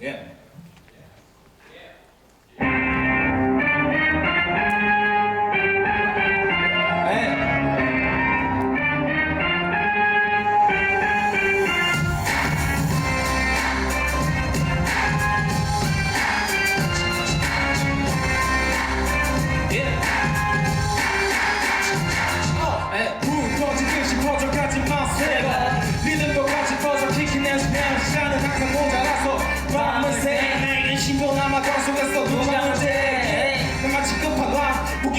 Yeah.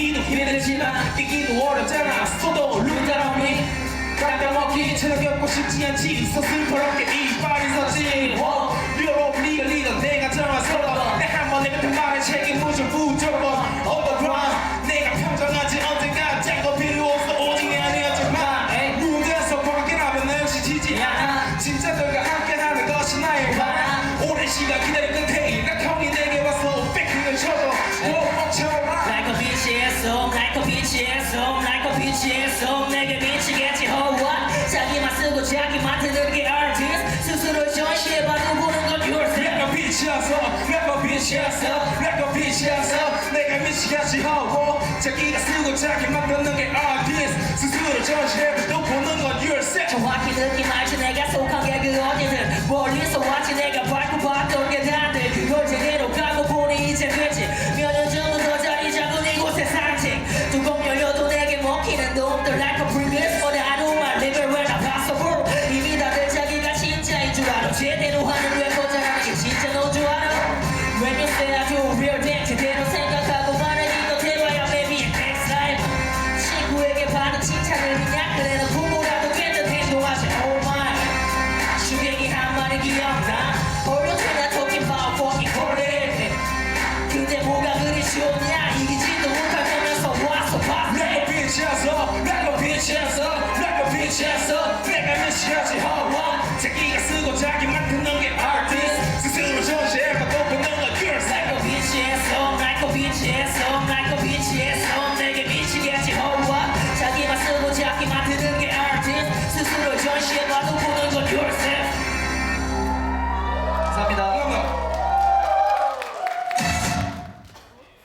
라 보기도 힘들지만 이기도 어렵잖아. 소도 루다라미 깎아먹기 체력 겪고 싶지 않지. 서슬퍼렇게 이빨이 서지. 리얼로 리얼 리더 내가 정화스러워 내한번 내가 말에 무조건 내가 평정하지 언젠가 짠거 필요 없어. 오직 내 아니었지만 무대에서 벗겨나면 나 역시 지지 않아. 진짜들과 함께하는 것이 나의 바람 오랜 시간 기다린 끝 song 내게 미치겠지 oh what 자기만 쓰고 자기만 듣는 게 artist. 스스로 전시해봐도 보는 건 yourself 내가 빛이었어 내가 빛이었어 내가 빛이었어. 내가 미치겠지 하고 자기가 쓰고 자기만 듣는 게 artist. 스스로 전시해도 보는 건 yourself 정확히 느낌 알지 내가 속한 게 그 어디든 멀리서 왔지